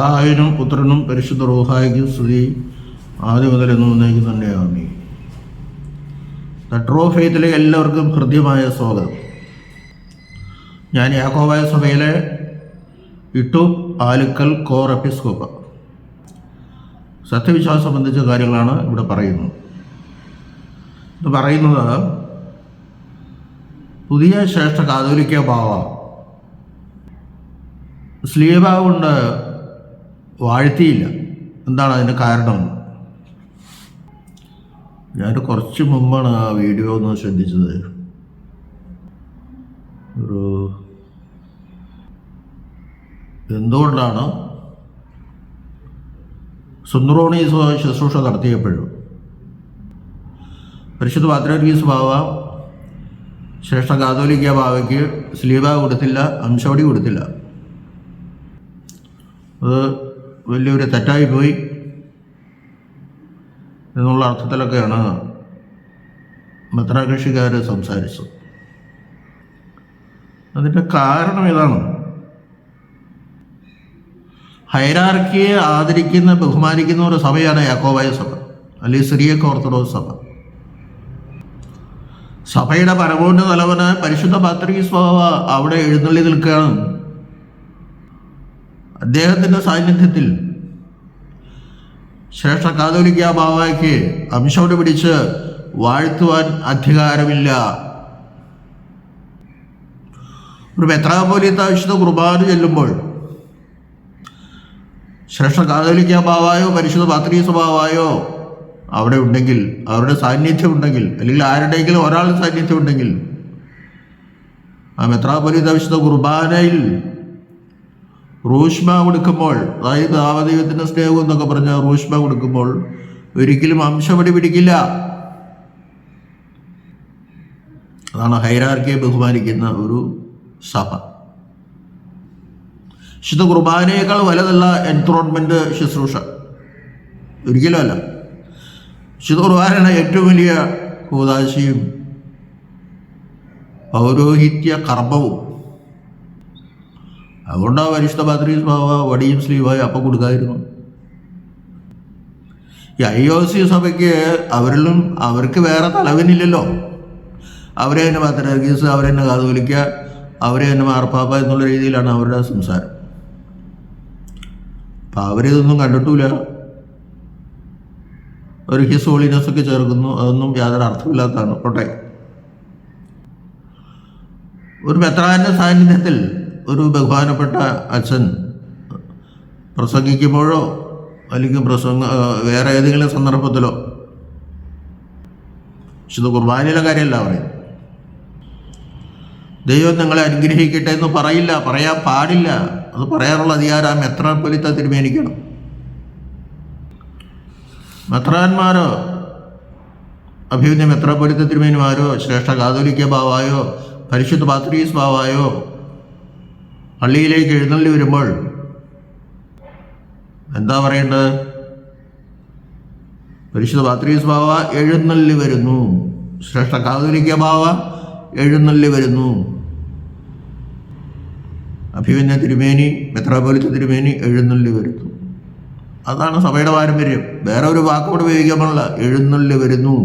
പിതാവിനും പുത്രനും പരിശുദ്ധ റോഹായിക്കും സ്തുതി. ആദ്യം മുതൽ എന്നും ഒന്നേക്ക് തന്നെയാണ് തട്രോ ഫെയ്ത്തിലെ എല്ലാവർക്കും ഹൃദ്യമായ സ്വാഗതം. ഞാൻ യാക്കോബായ സഭയിലെ ഇട്ടു ആലുക്കൽ കോർ എപ്പിസ്കോപ്പ. സത്യവിശ്വാസം സംബന്ധിച്ച കാര്യങ്ങളാണ് ഇവിടെ പറയുന്നത്. ഇത് പറയുന്നത് പുതിയ ശ്രേഷ്ഠ കാതോലിക്ക ഭാവ സ്ലീബ കൊണ്ട് വാഴ്ത്തിയില്ല. എന്താണ് അതിന്റെ കാരണം? ഞാൻ കുറച്ച് മുമ്പാണ് ആ വീഡിയോ ഒന്ന് ശ്രദ്ധിച്ചത്. ഒരു എന്തുകൊണ്ടാണ് സുന്ദ്രോണി ശുശ്രൂഷ നടത്തിയപ്പോഴും? പരിശുദ്ധ പാത്രീസ് ബാവ ശ്രേഷ്ഠ കാതോലിക്ക ബാവയ്ക്ക് സ്ലീബ കൊടുത്തില്ല അംശവടി കൊടുത്തില്ല. അത് വലിയൊരു തെറ്റായി പോയി എന്നുള്ള അർത്ഥത്തിലൊക്കെയാണ് മെത്രാകൃഷിക്കാർ സംസാരിച്ചത്. അതിന്റെ കാരണം ഇതാണ്. ഹൈറാർക്കിയെ ആദരിക്കുന്ന ബഹുമാനിക്കുന്ന ഒരു സഭയാണ് യാക്കോബായ സഭ അല്ലെങ്കിൽ സിറിയക്ക് ഓർത്തഡോക്സ് സഭ. സഭയുടെ പരമോന്നത തലവന് പരിശുദ്ധ പാത്രീസ് സ്വഭാവ അവിടെ എഴുന്നള്ളി നിൽക്കുകയാണ്. അദ്ദേഹത്തിന്റെ സാന്നിധ്യത്തിൽ ശ്രേഷ്ഠ കാതോലിക്ക ബാബായ്ക്ക് അംശോട് പിടിച്ച് വാഴ്ത്തുവാൻ അധികാരമില്ല. ഒരു മെത്രാപോലിത്ത വിശുദ്ധ കുർബാന ചെല്ലുമ്പോൾ ശ്രേഷ്ഠ കാതോലിക്ക ബാവായോ പരിശുദ്ധ പാത്രീസ് ബാവായോ അവിടെ ഉണ്ടെങ്കിൽ അവരുടെ സാന്നിധ്യം ഉണ്ടെങ്കിൽ അല്ലെങ്കിൽ ആരുടെയെങ്കിലും ഒരാളുടെ സാന്നിധ്യം ഉണ്ടെങ്കിൽ ആ മെത്രാപോലിത്ത വിശുദ്ധ കുർബാനയിൽ റൂഷ്മ കൊടുക്കുമ്പോൾ അതായത് ദാവദൈവത്തിന്റെ സ്നേഹം എന്നൊക്കെ പറഞ്ഞ റൂഷ്മ കൊടുക്കുമ്പോൾ ഒരിക്കലും അംശപടി പിടിക്കില്ല. അതാണ് ഹൈരാർക്കിയെ ബഹുമാനിക്കുന്ന ഒരു സഭ. വിശുദ്ധ കുർബാനയേക്കാൾ വലുതല്ല എൻത്രോൺമെന്റ് ശുശ്രൂഷ. ഒരിക്കലും അല്ല. വിശുദ്ധ കുർബാനയാണ് ഏറ്റവും വലിയ കൂതാശിയും പൗരോഹിത്യ കർമ്മവും. അതുകൊണ്ടാണ് പരിശുദ്ധ പാത്രീസ് ബാവ വടിയും സ്ലീവായി അപ്പം കൊടുക്കാതിരുന്നു. ഈ ഐ ഒ സി സഭയ്ക്ക് അവരിലും അവർക്ക് വേറെ തലവനില്ലല്ലോ. അവരെ തന്നെ പാത്രീസ് അവരെ തന്നെ കാതുവലിക്കുക അവരെ തന്നെ മാർപ്പാപ്പ എന്നുള്ള രീതിയിലാണ് അവരുടെ സംസാരം. അപ്പം അവരിതൊന്നും കണ്ടിട്ടില്ല ഒരു ഹിസ് ഹോളിനെസ് ഒക്കെ ചേർക്കുന്നു. അതൊന്നും യാതൊരു അർത്ഥമില്ലാത്തതാണ്. കോട്ടെ ഒരു മെത്രാന്റെ സാന്നിധ്യത്തിൽ ഒരു ബഹുമാനപ്പെട്ട അച്ഛൻ പ്രസംഗിക്കുമ്പോഴോ അല്ലെങ്കിൽ പ്രസംഗ വേറെ ഏതെങ്കിലും സന്ദർഭത്തിലോ വിശുദ്ധ കുർബാനയിലെ കാര്യമല്ല പറയും ദൈവം നിങ്ങളെ അനുഗ്രഹിക്കട്ടെ എന്ന് പറയില്ല പറയാൻ പാടില്ല. അത് പറയാനുള്ള അധികാരം മെത്രാപ്പൊലിത്ത തീരുമാനിക്കണം. മെത്രാന്മാരോ അഭിമന്യ മെത്രാപ്പൊലിത്ത തിരുമേനിമാരോ ശ്രേഷ്ഠ കാതോലിക്ക ബാവായോ പരിശുദ്ധ പാത്രീസ് ബാവായോ പള്ളിയിലേക്ക് എഴുന്നള്ളി വരുമ്പോൾ എന്താ പറയേണ്ടത്? പരിശുദ്ധ പാത്രീസ് ബാവ എഴുന്നള്ളി വരുന്നു. ശ്രേഷ്ഠ കാതലിക്ക ബാവ എഴുന്നള്ളി വരുന്നു. അഭിമന്യ തിരുമേനി മെത്രാപോലിത്ത തിരുമേനി എഴുന്നള്ളി വരുന്നു. അതാണ് സഭയുടെ പാരമ്പര്യം. വേറെ ഒരു വാക്കോട് ഉപയോഗിക്കാൻ പാടില്ല. എഴുന്നള്ളി വരുന്നു.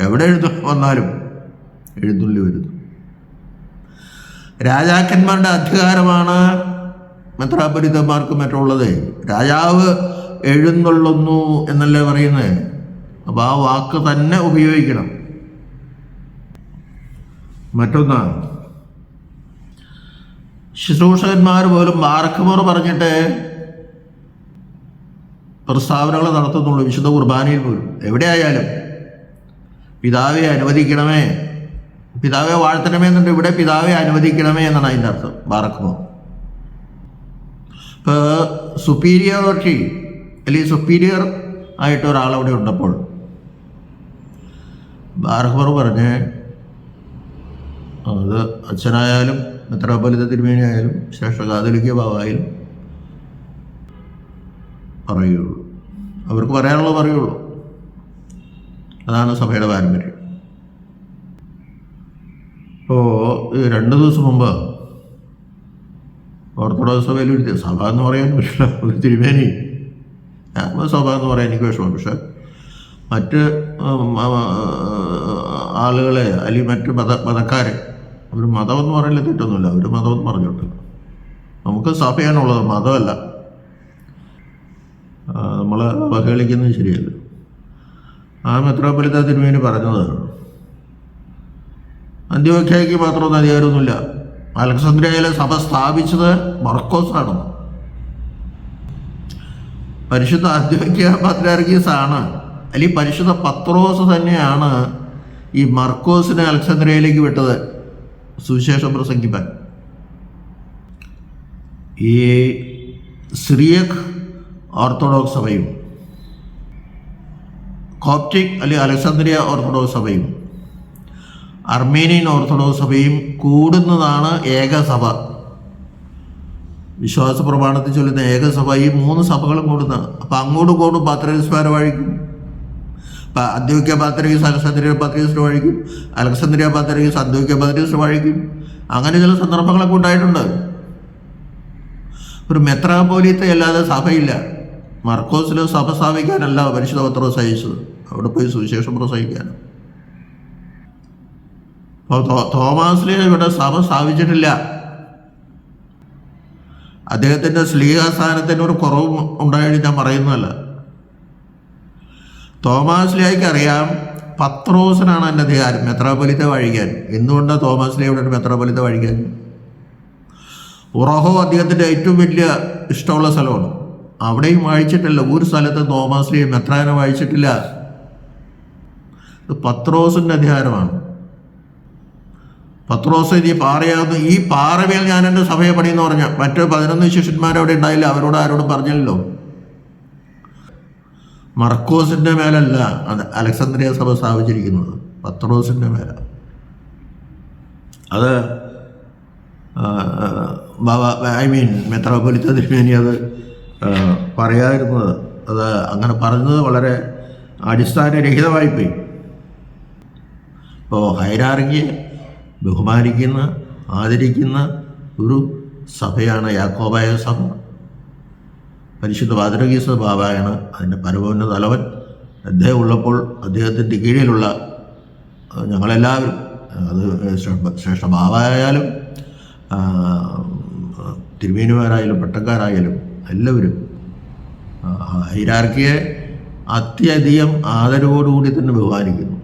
എവിടെ എഴുന്ന വന്നാലും എഴുന്നള്ളി വരുന്നു. രാജാക്കന്മാരുടെ അധികാരമാണ് മെത്രാപരിതന്മാർക്ക് മറ്റുള്ളത് രാജാവ് എഴുന്നള്ളുന്നു എന്നല്ലേ പറയുന്നത് അപ്പോൾ ആ വാക്ക് തന്നെ ഉപയോഗിക്കണം. മറ്റൊന്ന് ശുശ്രൂഷകന്മാർ പോലും മാർക്കുമോർ പറഞ്ഞിട്ട് പ്രസ്താവനകൾ നടത്തുന്നുള്ളൂ വിശുദ്ധ കുർബാനയിൽ പോലും. എവിടെയായാലും പിതാവെ അനുവദിക്കണമേ. പിതാവെ വാഴ്ത്തണമേ എന്നുണ്ട്. ഇവിടെ പിതാവെ അനുവദിക്കണമേ എന്നാണ് അതിന്റെ അർത്ഥം. ബാറക്കുമോ? ഇപ്പോൾ സുപ്പീരിയോറിറ്റി അല്ലെങ്കിൽ സുപ്പീരിയർ ആയിട്ട് ഒരാളവിടെ ഉണ്ടപ്പോൾ ബാറക്കുമർ പറഞ്ഞ് അത് അച്ഛനായാലും മെത്രാപൊലിത തിരുമേനി ആയാലും ശ്രേഷ്ഠ കാതലിക്ക ഭാവായാലും പറയുള്ളൂ. അവർക്ക് പറയാനുള്ളത് പറയുള്ളൂ. അതാണ് സഭയുടെ പാരമ്പര്യം. ഇപ്പോൾ രണ്ട് ദിവസം മുമ്പ് ഓർത്തഡോക്സ് സഭയിൽ ഒരു സഭ എന്ന് പറയാൻ പക്ഷേ ഒരു തിരുമേനി. സഭ എന്ന് പറയാൻ എനിക്ക് വിഷമം പക്ഷെ മറ്റ് ആളുകളെ അല്ലെങ്കിൽ മറ്റ് മത മതക്കാരെ അവർ മതം എന്ന് പറയില്ല തെറ്റൊന്നുമില്ല അവർ മതം എന്ന് പറഞ്ഞോട്ട്. നമുക്ക് സഭയാണുള്ളത് മതമല്ല. നമ്മൾ അവഹേളിക്കുന്നത് ശരിയല്ല. ആ മെത്രോപൊലിത്ത തിരുമേനി പറഞ്ഞത് അന്ത്യോഖ്യയ്ക്ക് മാത്രമൊന്നും അധികാരമൊന്നുമില്ല. അലക്സാന്ദ്രിയയിലെ സഭ സ്ഥാപിച്ചത് മർക്കോസാണ്. പരിശുദ്ധ അന്ത്യോഖ്യ പത്രാർക്കീസ് ആണ് അല്ലെങ്കിൽ പരിശുദ്ധ പത്രോസ് തന്നെയാണ് ഈ മർക്കോസിനെ അലക്സാന്ദ്രിയയിലേക്ക് വിട്ടത്. സുവിശേഷം പ്രസംഗിപ്പാൻ. ഈ സിറിയക് ഓർത്തഡോക്സ് സഭയും കോപ്റ്റിക് അല്ലെങ്കിൽ അലക്സാന്ദ്രിയ ഓർത്തഡോക്സ് സഭയും അർമേനിയൻ ഓർത്തഡോക്സ് സഭയും കൂടുന്നതാണ് ഏകസഭ. വിശ്വാസ പ്രമാണത്തിൽ ചൊല്ലുന്ന ഏകസഭ ഈ മൂന്ന് സഭകളും കൂടുന്ന. അപ്പം അങ്ങോട്ട് കൂടും പാത്രസ്മാരെ വഴിക്കും ഇപ്പം അദ്വൈക്യ പാത്രകീസ് അലക്സാന്ദ്രിയ പാത്രീസിന് വഴിക്കും അലക്സാന്ദ്രിയ പാത്രകീസ് അദ്വൈക്യ പാത്രീസിന് വഴിക്കും അങ്ങനെ ചില സന്ദർഭങ്ങളൊക്കെ ഉണ്ടായിട്ടുണ്ട്. ഒരു മെത്രാപോലീത്ത അല്ലാതെ സഭയില്ല. മർക്കോസിൽ സഭ സ്ഥാപിക്കാനല്ല പരിശുദ്ധ പത്രം സഹിച്ചത് അവിടെ പോയി സുവിശേഷം പ്രസംഗിക്കാൻ അപ്പോൾ തോമാസ്ലിയ ഇവിടെ സഭ സ്ഥാപിച്ചിട്ടില്ല. അദ്ദേഹത്തിന്റെ സ്ലീഹാസ്ഥാനത്തിന് ഒരു കുറവ് ഉണ്ടായിട്ട് ഞാൻ പറയുന്നതല്ല. തോമാസ് ലിയായിക്ക് അറിയാം പത്രോസിനാണ് എന്റെ അധികാരം മെത്രാപൊലിത്ത വഴിക്കാൻ. എന്തുകൊണ്ടാണ് തോമാസ് ലിയ ഇവിടെ മെത്രാപൊലിത്ത വഴിക്കാൻ? ഉറഹോ അദ്ദേഹത്തിന്റെ ഏറ്റവും വലിയ ഇഷ്ടമുള്ള സ്ഥലമാണ്. അവിടെയും വായിച്ചിട്ടില്ല ഒരു സ്ഥലത്ത് തോമാസ് ലിയ മെത്രാനെ വായിച്ചിട്ടില്ല. ഇത് പത്രോസിന്റെ അധികാരമാണ്. പത്രോസ് ഈ പാറയാകുന്നു ഈ പാറമേൽ ഞാൻ എന്റെ സഭയെ പണിയെന്ന് പറഞ്ഞ മറ്റു പതിനൊന്ന് ശിഷ്യന്മാരവിടെ ഉണ്ടായില്ല. അവരോട് ആരോടും പറഞ്ഞില്ലല്ലോ. മർക്കോസിന്റെ മേലല്ല അത് അലക്സാന്ദ്രിയ സഭ സ്ഥാപിച്ചിരിക്കുന്നത്. പത്രോസിന്റെ മേല. അത് ഐ മീൻ മെത്രാപൊലിത്ത തിരുമേനി അത് പറയാതിരുന്നത് അത് അങ്ങനെ പറഞ്ഞത് വളരെ അടിസ്ഥാനരഹിതമായിപ്പോയി. ഇപ്പോൾ ഹൈരാർക്കിയെ ബഹുമാനിക്കുന്ന ആദരിക്കുന്ന ഒരു സഭയാണ് യാക്കോബായ സഭ പരിശുദ്ധ പാദ്രകീസ് ബാബായാണ് അതിന്റെ പരമോന്നത തലവൻ. അദ്ദേഹം ഉള്ളപ്പോൾ അദ്ദേഹത്തിന്റെ കീഴിലുള്ള ഞങ്ങളെല്ലാവരും അത് ശ്രേഷ്ഠ- ബാബായാലും തിരുമേനിമാരായാലും പട്ടക്കാരായാലും എല്ലാവരും ഹൈരാർക്കിയെ അത്യധികം ആദരവോടുകൂടി തന്നെ ബഹുമാനിക്കുന്നു.